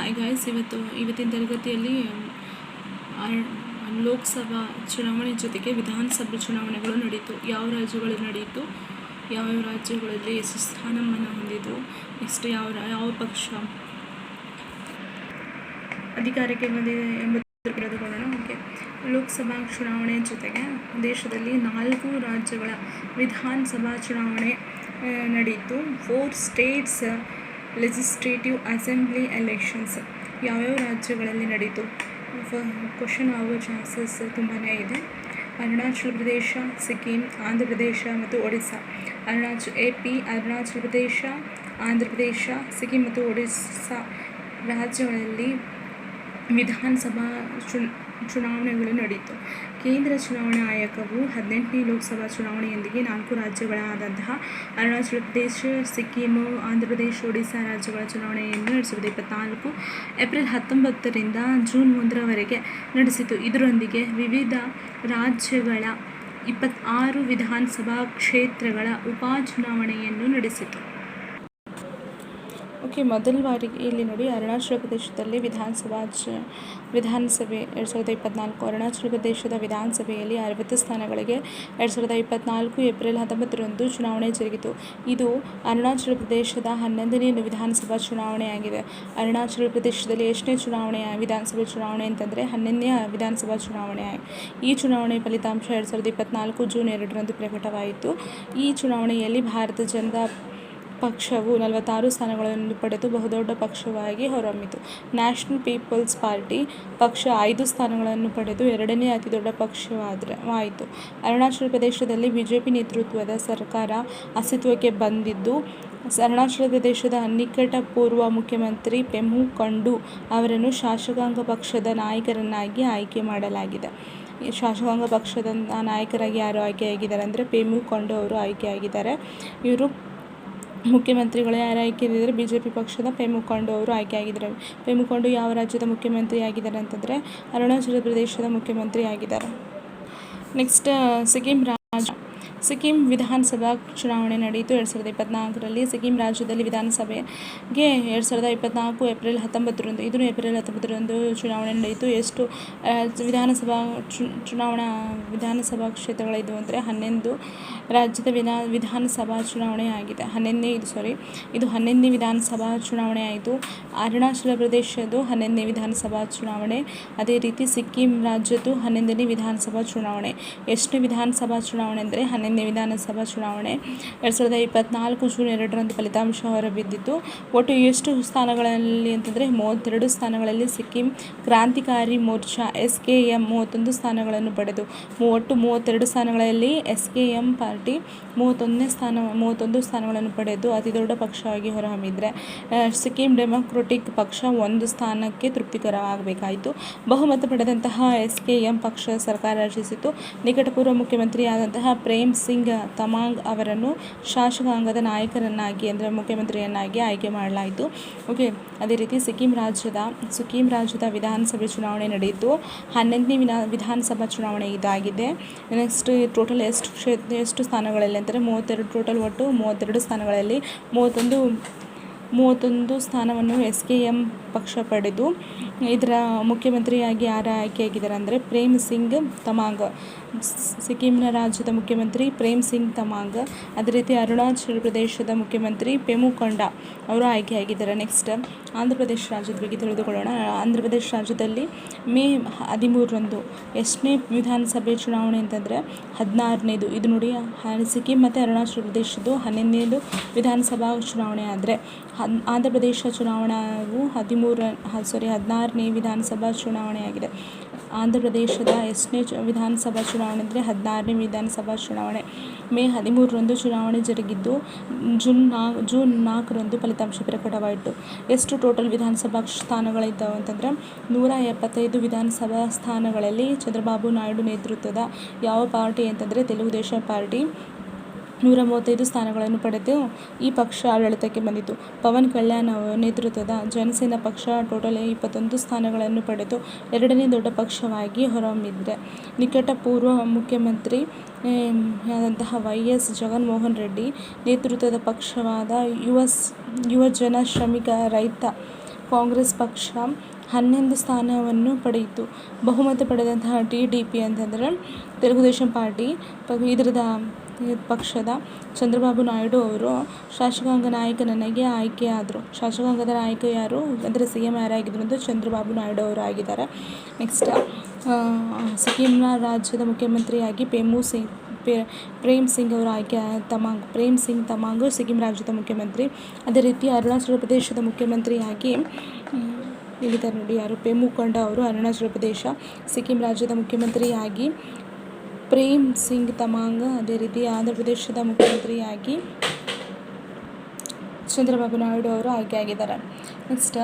Hi guys ಇವತ್ತು, ಇವತ್ತಿನ ತರಗತಿಯಲ್ಲಿ ಲೋಕಸಭಾ ಚುನಾವಣೆ ಜೊತೆಗೆ ವಿಧಾನಸಭೆ ಚುನಾವಣೆಗಳು ನಡೆಯಿತು ಯಾವ ರಾಜ್ಯಗಳು ನಡೆಯಿತು ಯಾವ್ಯಾವ ರಾಜ್ಯಗಳಲ್ಲಿ ಎಷ್ಟು ಸ್ಥಾನಮಾನ ಹೊಂದಿದ್ದು ನೆಕ್ಸ್ಟ್ ಯಾವ ಯಾವ ಪಕ್ಷ ಅಧಿಕಾರಕ್ಕೆ ಬಂದಿದೆ ಎಂಬುದನ್ನು ತಿಳಿದುಕೊಳ್ಳೋಣ. ಓಕೆ. ಲೋಕಸಭಾ ಚುನಾವಣೆ ಜೊತೆಗೆ ದೇಶದಲ್ಲಿ ನಾಲ್ಕು ರಾಜ್ಯಗಳ ವಿಧಾನಸಭಾ ಚುನಾವಣೆ ನಡೆಯಿತು four states legislative assembly elections ಯಾವ್ಯಾವ ರಾಜ್ಯಗಳಲ್ಲಿ ನಡೀತು ಕ್ವಶನ್ ಆಗುವ ಚಾನ್ಸಸ್ ತುಂಬಾ ಇದೆ. ಅರುಣಾಚಲ ಪ್ರದೇಶ, ಸಿಕ್ಕಿಂ, ಆಂಧ್ರ ಪ್ರದೇಶ ಮತ್ತು ಒಡಿಸ್ಸಾ. ಅರುಣಾಚಲ ಎ ಪಿ ಅರುಣಾಚಲ ಪ್ರದೇಶ, ಆಂಧ್ರ ಪ್ರದೇಶ, ಸಿಕ್ಕಿಂ ಮತ್ತು ಒಡಿಸ್ಸಾ ರಾಜ್ಯಗಳಲ್ಲಿ ವಿಧಾನಸಭಾ ಚುನ್, ಚುನಾವಣೆಗಳು ನಡೆಯಿತು. ಕೇಂದ್ರ ಚುನಾವಣಾ ಆಯೋಗವು ಹದಿನೆಂಟನೇ ಲೋಕಸಭಾ ಚುನಾವಣೆಯೊಂದಿಗೆ ನಾಲ್ಕು ರಾಜ್ಯಗಳಾದಂತಹ ಅರುಣಾಚಲ ಪ್ರದೇಶ ಸಿಕ್ಕಿಮು ಆಂಧ್ರ ಪ್ರದೇಶ, ಒಡಿಶಾ ರಾಜ್ಯಗಳ ಚುನಾವಣೆಯನ್ನು ಎರಡು ಸಾವಿರದ ಇಪ್ಪತ್ತ್ನಾಲ್ಕು ಏಪ್ರಿಲ್ ಹತ್ತೊಂಬತ್ತರಿಂದ ಜೂನ್ ಒಂದರವರೆಗೆ ನಡೆಸಿತು. ಇದರೊಂದಿಗೆ ವಿವಿಧ ರಾಜ್ಯಗಳ ಇಪ್ಪತ್ತಾರು ವಿಧಾನಸಭಾ ಕ್ಷೇತ್ರಗಳ ಉಪಚುನಾವಣೆಯನ್ನು ನಡೆಸಿತು. ಓಕೆ ಮೊದಲ ಬಾರಿಗೆ ಇಲ್ಲಿ ನೋಡಿ ಅರುಣಾಚಲ ಪ್ರದೇಶದಲ್ಲಿ ವಿಧಾನಸಭಾ ವಿಧಾನಸಭೆ ಎರಡು ಸಾವಿರದ ಇಪ್ಪತ್ತ್ನಾಲ್ಕು ಅರುಣಾಚಲ ಪ್ರದೇಶದ ವಿಧಾನಸಭೆಯಲ್ಲಿ ಅರವತ್ತು ಸ್ಥಾನಗಳಿಗೆ ಎರಡು ಸಾವಿರದ ಇಪ್ಪತ್ನಾಲ್ಕು ಏಪ್ರಿಲ್ ಹತ್ತೊಂಬತ್ತರಂದು ಚುನಾವಣೆ ಜರುಗಿತು. ಇದು ಅರುಣಾಚಲ ಪ್ರದೇಶದ ಹನ್ನೊಂದನೇ ವಿಧಾನಸಭಾ ಚುನಾವಣೆಯಾಗಿದೆ. ಅರುಣಾಚಲ ಪ್ರದೇಶದಲ್ಲಿ ಎಷ್ಟನೇ ಚುನಾವಣೆ, ವಿಧಾನಸಭೆ ಚುನಾವಣೆ ಅಂತಂದರೆ ಹನ್ನೊಂದನೇ ವಿಧಾನಸಭಾ ಚುನಾವಣೆ. ಈ ಚುನಾವಣೆ ಫಲಿತಾಂಶ ಎರಡು ಸಾವಿರದ ಇಪ್ಪತ್ತ್ನಾಲ್ಕು ಜೂನ್ ಎರಡರಂದು ಪ್ರಕಟವಾಯಿತು. ಈ ಚುನಾವಣೆಯಲ್ಲಿ ಭಾರತ ಜನತಾ ಪಕ್ಷವು ನಲವತ್ತಾರು ಸ್ಥಾನಗಳನ್ನು ಪಡೆದು ಬಹುದೊಡ್ಡ ಪಕ್ಷವಾಗಿ ಹೊರಹೊಮ್ಮಿತು. ನ್ಯಾಷನಲ್ ಪೀಪಲ್ಸ್ ಪಾರ್ಟಿ ಪಕ್ಷ ಐದು ಸ್ಥಾನಗಳನ್ನು ಪಡೆದು ಎರಡನೇ ಅತಿದೊಡ್ಡ ಪಕ್ಷವಾದರೆ ಆಯಿತು ಅರುಣಾಚಲ ಪ್ರದೇಶದಲ್ಲಿ ಬಿಜೆಪಿ ನೇತೃತ್ವದ ಸರ್ಕಾರ ಅಸ್ತಿತ್ವಕ್ಕೆ ಬಂದಿದ್ದು, ಅರುಣಾಚಲ ಪ್ರದೇಶದ ನಿಕಟಪೂರ್ವ ಮುಖ್ಯಮಂತ್ರಿ ಪೆಮು ಕಂಡು ಅವರನ್ನು ಶಾಸಕಾಂಗ ಪಕ್ಷದ ನಾಯಕರನ್ನಾಗಿ ಆಯ್ಕೆ ಮಾಡಲಾಗಿದೆ. ಶಾಸಕಾಂಗ ಪಕ್ಷದ ನಾಯಕರಾಗಿ ಯಾರು ಆಯ್ಕೆಯಾಗಿದ್ದಾರೆ ಅಂದರೆ ಪೆಮು ಖಂಡು ಅವರು ಆಯ್ಕೆಯಾಗಿದ್ದಾರೆ. ಇವರು ಮುಖ್ಯಮಂತ್ರಿಗಳು ಯಾರು ಆಯ್ಕೆ ಆಗಿದ್ದಾರೆ ಬಿ ಜೆ ಪಿ ಪಕ್ಷದ ಖಂಡು ಅವರು ಆಯ್ಕೆಯಾಗಿದ್ದಾರೆ ಪೆ ಮುಖಂಡು ಯಾವ ರಾಜ್ಯದ ಮುಖ್ಯಮಂತ್ರಿ ಆಗಿದ್ದಾರೆ ಅಂತಂದರೆ ಅರುಣಾಚಲ ಪ್ರದೇಶದ ಮುಖ್ಯಮಂತ್ರಿ ಆಗಿದ್ದಾರೆ. ನೆಕ್ಸ್ಟ್ ಸಿಕ್ಕಿಂ ರಾಜ್ಯ. ಸಿಕ್ಕಿಂ ವಿಧಾನಸಭಾ ಚುನಾವಣೆ ನಡೆಯಿತು ಎರಡು ಸಾವಿರದ ಇಪ್ಪತ್ನಾಲ್ಕರಲ್ಲಿ. ಸಿಕ್ಕಿಂ ರಾಜ್ಯದಲ್ಲಿ ವಿಧಾನಸಭೆಗೆ ಎರಡು ಸಾವಿರದ ಇಪ್ಪತ್ನಾಲ್ಕು ಏಪ್ರಿಲ್ ಹತ್ತೊಂಬತ್ತರಂದು ಇದನ್ನು ಏಪ್ರಿಲ್ ಹತ್ತೊಂಬತ್ತರಂದು ಚುನಾವಣೆ ನಡೆಯಿತು. ಎಷ್ಟು ವಿಧಾನಸಭಾ ಚುನಾವಣಾ ವಿಧಾನಸಭಾ ಕ್ಷೇತ್ರಗಳಿದ್ದವು ಅಂದರೆ ಹನ್ನೊಂದು ರಾಜ್ಯದ ವಿಧಾ, ವಿಧಾನಸಭಾ ಚುನಾವಣೆ ಆಗಿದೆ. ಹನ್ನೊಂದನೇ ಇದು ಸಾರಿ ಇದು ಹನ್ನೊಂದನೇ ವಿಧಾನಸಭಾ ಚುನಾವಣೆ ಆಯಿತು. ಅರುಣಾಚಲ ಪ್ರದೇಶದ್ದು ಹನ್ನೊಂದನೇ ವಿಧಾನಸಭಾ ಚುನಾವಣೆ. ಅದೇ ರೀತಿ ಸಿಕ್ಕಿಂ ರಾಜ್ಯದ್ದು ಹನ್ನೊಂದನೇ ವಿಧಾನಸಭಾ ಚುನಾವಣೆ. ಎಷ್ಟು ವಿಧಾನಸಭಾ ಚುನಾವಣೆ ಅಂದರೆ ಹನ್ನೊಂದನೇ ವಿಧಾನಸಭಾ ಚುನಾವಣೆ. ಎರಡು ಸಾವಿರದ ಇಪ್ಪತ್ತ್ನಾಲ್ಕು ಜೂನ್ ಎರಡರಂದು ಫಲಿತಾಂಶ ಹೊರಬಿದ್ದಿತ್ತು. ಒಟ್ಟು ಎಷ್ಟು ಸ್ಥಾನಗಳಲ್ಲಿ ಅಂತಂದರೆ ಮೂವತ್ತೆರಡು ಸ್ಥಾನಗಳಲ್ಲಿ ಸಿಕ್ಕಿಂ ಕ್ರಾಂತಿಕಾರಿ ಮೋರ್ಚಾ ಎಸ್ ಕೆ ಎಂ ಮೂವತ್ತೊಂದು ಸ್ಥಾನಗಳನ್ನು ಪಡೆದು. ಒಟ್ಟು ಮೂವತ್ತೆರಡು ಸ್ಥಾನಗಳಲ್ಲಿ ಎಸ್ ಕೆ ಎಂ ಪಾರ್ಟಿ ಮೂವತ್ತೊಂದನೇ ಸ್ಥಾನ, ಮೂವತ್ತೊಂದು ಸ್ಥಾನಗಳನ್ನು ಪಡೆದು ಅತಿದೊಡ್ಡ ಪಕ್ಷವಾಗಿ ಹೊರಹೊಮ್ಮಿದರೆ ಸಿಕ್ಕಿಂ ಡೆಮೊಕ್ರಟಿಕ್ ಪಕ್ಷ ಒಂದು ಸ್ಥಾನಕ್ಕೆ ತೃಪ್ತಿಕರವಾಗಬೇಕಾಯಿತು. ಬಹುಮತ ಪಡೆದಂತಹ ಎಸ್ ಕೆ ಎಂ ಪಕ್ಷ ಸರ್ಕಾರ ರಚಿಸಿತು. ನಿಕಟಪೂರ್ವ ಮುಖ್ಯಮಂತ್ರಿಯಾದಂತಹ ಪ್ರೇಮ್ ಸಿಂಗ್ ತಮಾಂಗ್ ಅವರನ್ನು ಶಾಸಕಾಂಗದ ನಾಯಕರನ್ನಾಗಿ, ಅಂದರೆ ಮುಖ್ಯಮಂತ್ರಿಯನ್ನಾಗಿ ಆಯ್ಕೆ ಮಾಡಲಾಯಿತು. ಓಕೆ, ಅದೇ ರೀತಿ ಸಿಕ್ಕಿಂ ರಾಜ್ಯದ ಸಿಕ್ಕಿಂ ರಾಜ್ಯದ ವಿಧಾನಸಭೆ ಚುನಾವಣೆ ನಡೆಯಿತು. ಹನ್ನೊಂದನೇ ವಿನಾ, ವಿಧಾನಸಭಾ ಚುನಾವಣೆ ಇದಾಗಿದೆ. ನೆಕ್ಸ್ಟ್ ಟೋಟಲ್ ಎಷ್ಟು ಕ್ಷೇತ್ರ ಎಷ್ಟು ಸ್ಥಾನಗಳಲ್ಲಿ ಅಂದರೆ ಮೂವತ್ತೆರಡು ಟೋಟಲ್ ಒಟ್ಟು ಮೂವತ್ತೆರಡು ಸ್ಥಾನಗಳಲ್ಲಿ ಮೂವತ್ತೊಂದು ಮೂವತ್ತೊಂದು ಸ್ಥಾನವನ್ನು ಎಸ್ ಕೆ ಎಂ ಪಕ್ಷ ಪಡೆದು ಇದರ ಮುಖ್ಯಮಂತ್ರಿಯಾಗಿ ಯಾರು ಆಯ್ಕೆಯಾಗಿದ್ದಾರೆ ಅಂದರೆ ಪ್ರೇಮ್ ಸಿಂಗ್ ತಮಾಂಗ್. ಸಿಕ್ಕಿಂನ ರಾಜ್ಯದ ಮುಖ್ಯಮಂತ್ರಿ ಪ್ರೇಮ್ ಸಿಂಗ್ ತಮಾಂಗ್. ಅದೇ ರೀತಿ ಅರುಣಾಚಲ ಪ್ರದೇಶದ ಮುಖ್ಯಮಂತ್ರಿ ಪೆಮು ಕೊಂಡ ಅವರು ಆಯ್ಕೆಯಾಗಿದ್ದಾರೆ. ನೆಕ್ಸ್ಟ್ ಆಂಧ್ರ ಪ್ರದೇಶ ರಾಜ್ಯದ ಬಗ್ಗೆ ತಿಳಿದುಕೊಳ್ಳೋಣ. ಆಂಧ್ರ ಪ್ರದೇಶ ರಾಜ್ಯದಲ್ಲಿ ಮೇ ಹದಿಮೂರರಂದು ಎಷ್ಟನೇ ವಿಧಾನಸಭೆ ಚುನಾವಣೆ ಅಂತಂದರೆ ಹದಿನಾರನೇದು. ಇದು ನೋಡಿ ಸಿಕ್ಕಿಂ ಮತ್ತು ಅರುಣಾಚಲ ಪ್ರದೇಶದ್ದು ಹನ್ನೊಂದನೇದು ವಿಧಾನಸಭಾ ಚುನಾವಣೆ ಆದರೆ ಆಂಧ್ರ ಪ್ರದೇಶ ಚುನಾವಣೆಯು ಹದಿಮೂರ ಸಾರಿ ಹದಿನಾರನೇ ವಿಧಾನಸಭಾ ಚುನಾವಣೆಯಾಗಿದೆ. ಆಂಧ್ರ ಪ್ರದೇಶದ ಎಷ್ಟನೇ ವಿಧಾನಸಭಾ ಚುನಾವಣೆ ಅಂದರೆ ಹದಿನಾರನೇ ವಿಧಾನಸಭಾ ಚುನಾವಣೆ. ಮೇ ಹದಿಮೂರರಂದು ಚುನಾವಣೆ ಜರುಗಿದ್ದು, ಜೂನ್ ನಾ, ಜೂನ್ ನಾಲ್ಕರಂದು ಫಲಿತಾಂಶ ಪ್ರಕಟವಾಯಿತು. ಎಷ್ಟು ಟೋಟಲ್ ವಿಧಾನಸಭಾ ಸ್ಥಾನಗಳಿದ್ದಾವೆ ಅಂತಂದರೆ, ನೂರ ಎಪ್ಪತ್ತೈದು ವಿಧಾನಸಭಾ ಸ್ಥಾನಗಳಲ್ಲಿ ಚಂದ್ರಬಾಬು ನಾಯ್ಡು ನೇತೃತ್ವದ ಯಾವ ಪಾರ್ಟಿ ಅಂತಂದರೆ, ತೆಲುಗು ದೇಶ ಪಾರ್ಟಿ ನೂರ ಮೂವತ್ತೈದು ಸ್ಥಾನಗಳನ್ನು ಪಡೆದು ಈ ಪಕ್ಷ ಆಡಳಿತಕ್ಕೆ ಬಂದಿತು. ಪವನ್ ಕಲ್ಯಾಣ್ ಅವರ ನೇತೃತ್ವದ ಜನಸೇನಾ ಪಕ್ಷ ಟೋಟಲ್ ಇಪ್ಪತ್ತೊಂದು ಸ್ಥಾನಗಳನ್ನು ಪಡೆದು ಎರಡನೇ ದೊಡ್ಡ ಪಕ್ಷವಾಗಿ ಹೊರಹೊಮ್ಮಿದೆ. ನಿಕಟಪೂರ್ವ ಮುಖ್ಯಮಂತ್ರಿ ಆದಂತಹ ವೈ ಎಸ್ ಜಗನ್ಮೋಹನ್ ರೆಡ್ಡಿ ನೇತೃತ್ವದ ಪಕ್ಷವಾದ ಯುವ ಜನ ಶ್ರಮಿಕ ರೈತ ಕಾಂಗ್ರೆಸ್ ಪಕ್ಷ ಹನ್ನೊಂದು ಸ್ಥಾನವನ್ನು ಪಡೆಯಿತು. ಬಹುಮತ ಪಡೆದಂತಹ ಟಿ ಡಿ ಪಿ ಅಂತಂದರೆ ತೆಲುಗುದೇಶಂ ಪಾರ್ಟಿ, ಇದರದ ಪಕ್ಷದ ಚಂದ್ರಬಾಬು ನಾಯ್ಡು ಅವರು ಶಾಸಕಾಂಗ ನಾಯಕನಾಗಿ ಆಯ್ಕೆಯಾದರು ಶಾಸಕಾಂಗದ ನಾಯಕ ಯಾರು? ಅಂದರೆ ಸಿ ಎಂ ಯಾರಾಗಿದ್ದರು ಅಂದರೆ ಚಂದ್ರಬಾಬು ನಾಯ್ಡು ಅವರು ಆಗಿದ್ದಾರೆ. ನೆಕ್ಸ್ಟ್ ಸಿಕ್ಕಿಂನ ರಾಜ್ಯದ ಮುಖ್ಯಮಂತ್ರಿಯಾಗಿ ಪೇಮು ಸಿಂಗ್ ಪ್ರೇಮ್ ಸಿಂಗ್ ಅವರು ಆಯ್ಕೆ ತಮಾಂಗ್, ಪ್ರೇಮ್ ಸಿಂಗ್ ತಮಾಂಗ್ ಸಿಕ್ಕಿಂ ರಾಜ್ಯದ ಮುಖ್ಯಮಂತ್ರಿ. ಅದೇ ರೀತಿ ಅರುಣಾಚಲ ಪ್ರದೇಶದ ಮುಖ್ಯಮಂತ್ರಿಯಾಗಿ ಹೇಳಿದ್ದಾರೆ ನೋಡಿ ಯಾರು? ಪೇಮು ಕೊಂಡ ಅವರು ಅರುಣಾಚಲ ಪ್ರದೇಶ, ಸಿಕ್ಕಿಂ ರಾಜ್ಯದ ಮುಖ್ಯಮಂತ್ರಿಯಾಗಿ ಪ್ರೇಮ್ ಸಿಂಗ್ ತಮಾಂಗ್. ಅದೇ ರೀತಿ ಆಂಧ್ರ ಪ್ರದೇಶದ ಮುಖ್ಯಮಂತ್ರಿಯಾಗಿ ಚಂದ್ರಬಾಬು ನಾಯ್ಡು ಅವರು ಆಯ್ಕೆಯಾಗಿದ್ದಾರೆ ನೆಕ್ಸ್ಟ್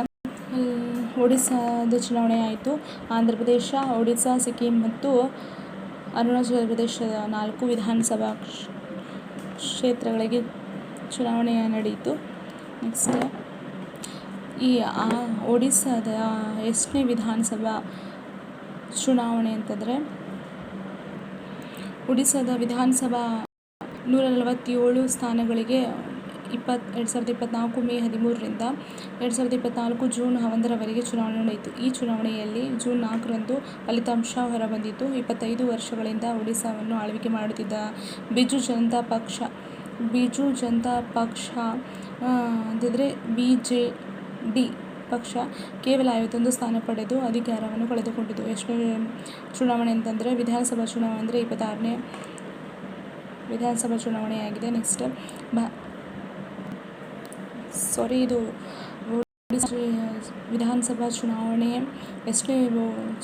ಒಡಿಸ್ಸಾದ ಚುನಾವಣೆ ಆಯಿತು. ಆಂಧ್ರ ಪ್ರದೇಶ, ಒಡಿಸ್ಸಾ, ಸಿಕ್ಕಿಂ ಮತ್ತು ಅರುಣಾಚಲ ಪ್ರದೇಶದ ನಾಲ್ಕು ವಿಧಾನಸಭಾ ಕ್ಷೇತ್ರಗಳಿಗೆ ಚುನಾವಣೆ ನಡೆಯಿತು. ನೆಕ್ಸ್ಟ್, ಈ ಒಡಿಸ್ಸಾದ ಎಷ್ಟನೇ ವಿಧಾನಸಭಾ ಚುನಾವಣೆ ಅಂತಂದರೆ ಒಡಿಸ್ಸಾದ ವಿಧಾನಸಭಾ ನೂರ ನಲವತ್ತೇಳು ಸ್ಥಾನಗಳಿಗೆ ಇಪ್ಪತ್ತು ಎರಡು ಸಾವಿರದ ಇಪ್ಪತ್ತ್ನಾಲ್ಕು ಮೇ ಹದಿಮೂರರಿಂದ ಎರಡು ಸಾವಿರದ ಇಪ್ಪತ್ತ್ನಾಲ್ಕು ಜೂನ್ ಒಂದರವರೆಗೆ ಚುನಾವಣೆ ನಡೆಯಿತು. ಈ ಚುನಾವಣೆಯಲ್ಲಿ ಜೂನ್ ನಾಲ್ಕರಂದು ಫಲಿತಾಂಶ ಹೊರಬಂದಿತ್ತು. ಇಪ್ಪತ್ತೈದು ವರ್ಷಗಳಿಂದ ಒಡಿಸ್ಸಾವನ್ನು ಆಳ್ವಿಕೆ ಮಾಡುತ್ತಿದ್ದ ಬಿಜು ಜನತಾ ಪಕ್ಷ, ಬಿಜು ಜನತಾ ಪಕ್ಷ ಅಂತಂದರೆ ಬಿ ಜೆ ಡಿ ಪಕ್ಷ ಕೇವಲ ಐವತ್ತೊಂದು ಸ್ಥಾನ ಪಡೆದು ಅಧಿಕಾರವನ್ನು ಕಳೆದುಕೊಂಡಿತು. ಎಷ್ಟು ಚುನಾವಣೆ ಅಂತಂದರೆ ವಿಧಾನಸಭಾ ಚುನಾವಣೆ ಅಂದರೆ ಇಪ್ಪತ್ತಾರನೇ ವಿಧಾನಸಭಾ ಚುನಾವಣೆಯಾಗಿದೆ ನೆಕ್ಸ್ಟ್ ಸಾರಿ ಇದು ವಿಧಾನಸಭಾ ಚುನಾವಣೆ ಎಷ್ಟನೇ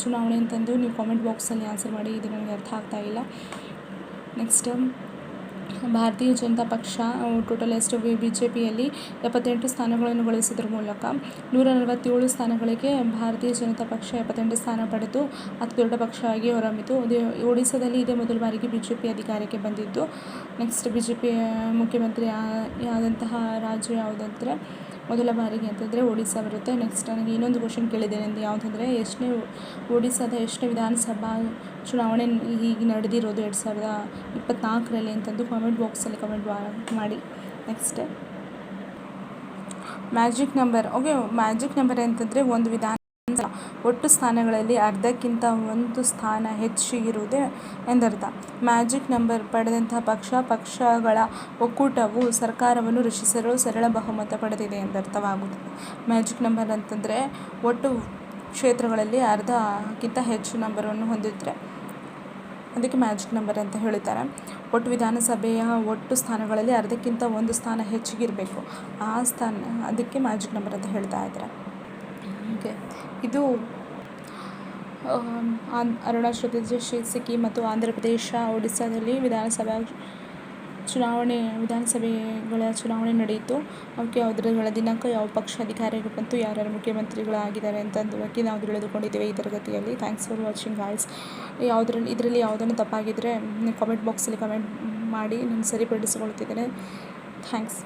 ಚುನಾವಣೆ ಅಂತಂದು ನೀವು ಕಾಮೆಂಟ್ ಬಾಕ್ಸಲ್ಲಿ ಆನ್ಸರ್ ಮಾಡಿ, ಇದು ನನಗೆ ಅರ್ಥ ಆಗ್ತಾ ಇಲ್ಲ. ನೆಕ್ಸ್ಟ್ ಭಾರತೀಯ ಜನತಾ ಪಕ್ಷ ಟೋಟಲ್ ಎಷ್ಟು ಬಿ ಜೆ ಪಿಯಲ್ಲಿ ಎಪ್ಪತ್ತೆಂಟು ಸ್ಥಾನಗಳನ್ನು ಗಳಿಸಿದ್ರ ಮೂಲಕ ನೂರ ನಲವತ್ತೇಳು ಸ್ಥಾನಗಳಿಗೆ ಭಾರತೀಯ ಜನತಾ ಪಕ್ಷ ಎಪ್ಪತ್ತೆಂಟು ಸ್ಥಾನ ಪಡೆದು ಅತಿದೊಡ್ಡ ಪಕ್ಷವಾಗಿ ಹೊರಹೊಮ್ಮಿತು. ಇದೇ ಒಡಿಸ್ಸಾದಲ್ಲಿ ಇದೇ ಮೊದಲ ಬಾರಿಗೆ ಬಿ ಜೆ ಪಿ ಅಧಿಕಾರಕ್ಕೆ ಬಂದಿದ್ದು. ನೆಕ್ಸ್ಟ್ ಬಿ ಜೆ ಪಿ ಮುಖ್ಯಮಂತ್ರಿ ಆದಂತಹ ರಾಜ್ಯ ಯಾವುದಂದರೆ ಮೊದಲ ಬಾರಿಗೆ ಅಂತಂದರೆ ಒಡಿಸ್ಸಾ ಬರುತ್ತೆ. ನೆಕ್ಸ್ಟ್ ನನಗೆ ಇನ್ನೊಂದು ಕ್ವಶನ್ ಕೇಳಿದ್ದೇನೆ. ಎಂದು ಯಾವುದಂದರೆ ಎಷ್ಟನೇ ಒಡಿಸ್ಸಾದ ಎಷ್ಟನೇ ವಿಧಾನಸಭಾ ಚುನಾವಣೆ ಹೀಗೆ ನಡೆದಿರೋದು ಎರಡು ಸಾವಿರದ ಇಪ್ಪತ್ತ್ನಾಲ್ಕರಲ್ಲಿ ಅಂತಂದು ಕಾಮೆಂಟ್ ಬಾಕ್ಸಲ್ಲಿ ಕಮೆಂಟ್ ಮಾಡಿ. Next magic number okay magic number ಅಂತಂದರೆ ಒಂದು ವಿಧಾನ ಒಟ್ಟು ಸ್ಥಾನಗಳಲ್ಲಿ ಅರ್ಧಕ್ಕಿಂತ ಒಂದು ಸ್ಥಾನ ಹೆಚ್ಚಿಗಿರುವುದೇ ಎಂದರ್ಥ. ಮ್ಯಾಜಿಕ್ ನಂಬರ್ ಪಡೆದಂತಹ ಪಕ್ಷ, ಪಕ್ಷಗಳ ಒಕ್ಕೂಟವು ಸರ್ಕಾರವನ್ನು ರಚಿಸಲು ಸರಳ ಬಹುಮತ ಪಡೆದಿದೆ ಎಂದರ್ಥವಾಗುತ್ತದೆ. ಮ್ಯಾಜಿಕ್ ನಂಬರ್ ಅಂತಂದರೆ ಒಟ್ಟು ಕ್ಷೇತ್ರಗಳಲ್ಲಿ ಅರ್ಧಕ್ಕಿಂತ ಹೆಚ್ಚು ನಂಬರನ್ನು ಹೊಂದಿದ್ರೆ ಅದಕ್ಕೆ ಮ್ಯಾಜಿಕ್ ನಂಬರ್ ಅಂತ ಹೇಳ್ತಾರೆ. ಒಟ್ಟು ವಿಧಾನಸಭೆಯ ಒಟ್ಟು ಸ್ಥಾನಗಳಲ್ಲಿ ಅರ್ಧಕ್ಕಿಂತ ಒಂದು ಸ್ಥಾನ ಹೆಚ್ಚಿಗಿರಬೇಕು ಆ ಸ್ಥಾನ, ಅದಕ್ಕೆ ಮ್ಯಾಜಿಕ್ ನಂಬರ್ ಅಂತ ಹೇಳ್ತಾ ಇದ್ದಾರೆ. ಓಕೆ ಇದು ಅರುಣಾಚಲ ಪ್ರದೇಶ, ಸಿಕ್ಕಿಂ ಮತ್ತು ಆಂಧ್ರ ಪ್ರದೇಶ, ಒಡಿಸ್ಸಾದಲ್ಲಿ ವಿಧಾನಸಭಾ ಚುನಾವಣೆ, ವಿಧಾನಸಭೆಗಳ ಚುನಾವಣೆ ನಡೆಯಿತು. ಅವಕ್ಕೆ ಅದರಗಳ ದಿನಾಂಕ, ಯಾವ ಪಕ್ಷ ಅಧಿಕಾರಕ್ಕೆ ಬಂತು ಯಾರ್ಯಾರು ಮುಖ್ಯಮಂತ್ರಿಗಳಾಗಿದ್ದಾರೆ ಅಂತಂದು ಬಗ್ಗೆ ನಾವು ತಿಳಿದುಕೊಂಡಿದ್ದೇವೆ ಈ ತರಗತಿಯಲ್ಲಿ. ಥ್ಯಾಂಕ್ಸ್ ಫಾರ್ ವಾಚಿಂಗ್ ಗಾಯ್ಸ್ ಯಾವುದ್ರಲ್ಲಿ ಇದರಲ್ಲಿ ಯಾವುದನ್ನು ತಪ್ಪಾಗಿದ್ದರೆ ಕಾಮೆಂಟ್ ಬಾಕ್ಸಲ್ಲಿ ಕಮೆಂಟ್ ಮಾಡಿ, ನಾನು ಸರಿಪಡಿಸಿಕೊಳ್ತಿದ್ದೇನೆ ಥ್ಯಾಂಕ್ಸ್